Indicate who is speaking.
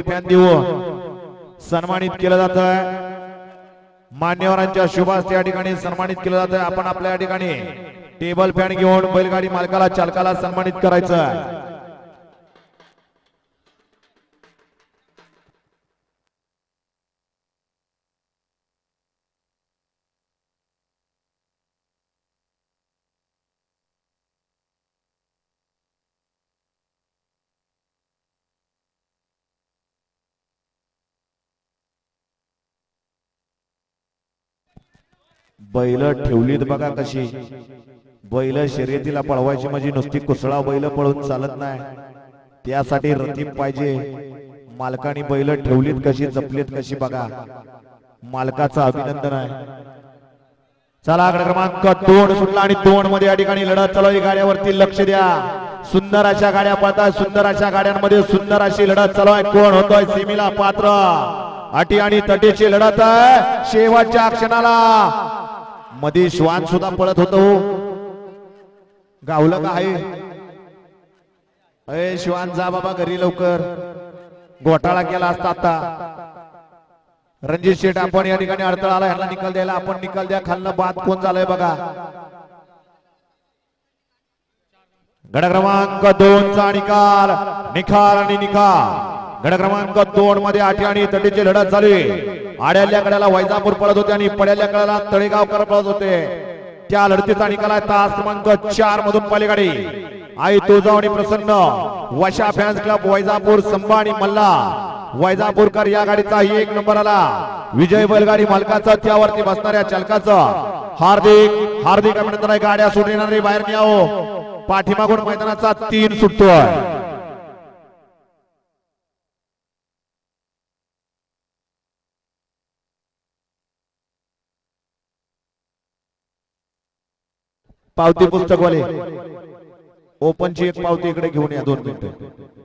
Speaker 1: Fan देऊ सन्मानित केलं जात आहे मान्यवरांच्या शुभास या ठिकाणी सन्मानित केलं जात आहे आपण आपल्या या ठिकाणी टेबल फॅन घेऊन बैलगाडी मालकाला चालकाला सन्मानित करायचं आहे बैल ठेवलीत बघा कशी. बैल शर्यतीला पळवायची म्हणजे नुसती कुसळा बैल पळून चालत नाही. त्यासाठी रतीब पाहिजे. मालकाने बैल ठेवलीत कशी जपलीत कशी बघा. मालकाचं अभिनंदन आहे. चला आकडा क्रमांक दोन सुटला आणि दोन मध्ये या ठिकाणी लढत चालू गाड्यावरती लक्ष द्या. सुंदर अशा गाड्या पळतात सुंदर अशा गाड्यांमध्ये सुंदर अशी लढत चालू आहे. कोण होतोय? सिमीला पात्र. अटी आणि तटीची लढत आहे. शेवटच्या क्षणाला मध्ये श्वान सुद्धा पळत होतो. गावलं का आहे. अय श्वान जा बाबा घरी लवकर. घोटाळा केला असता आता. रणजित शेठ आपण या ठिकाणी अडथळा आला ह्याला निकाल द्यायला. आपण निकाल द्या. खालनं बाद कोण झालंय बघा. गड क्रमांक दोन चा निकाल. निकाल आणि निकाल गड क्रमांक दोन मध्ये आठी आणि तटीची लढत झाली आड्याल्या कड्याला वैजापूर पळत होते आणि पड्याल्या कड्याला तळेगावकर पळत होते. त्या लढतीचा निकाल आहे तास क्रमांक चार मधून पलीकडे आई तुळजावणी प्रसन्न वशा फॅन्स क्लब वैजापूर संभा आणि मल्ला. वैजापूरकर या गाडीचा एक नंबर आला. विजय बैलगाडी मालकाचा त्यावरती बसणाऱ्या चालकाचं. हार्दिक हार्दिक अभिनंदन गाड्या सुटून येणारे बाहेर न्यावं पाठीमागून मैदानाचा तीन सुटतोय पावती पुस्तकवाले. ओपनची एक पावती इकडे घेऊन या दोन मिनिटं.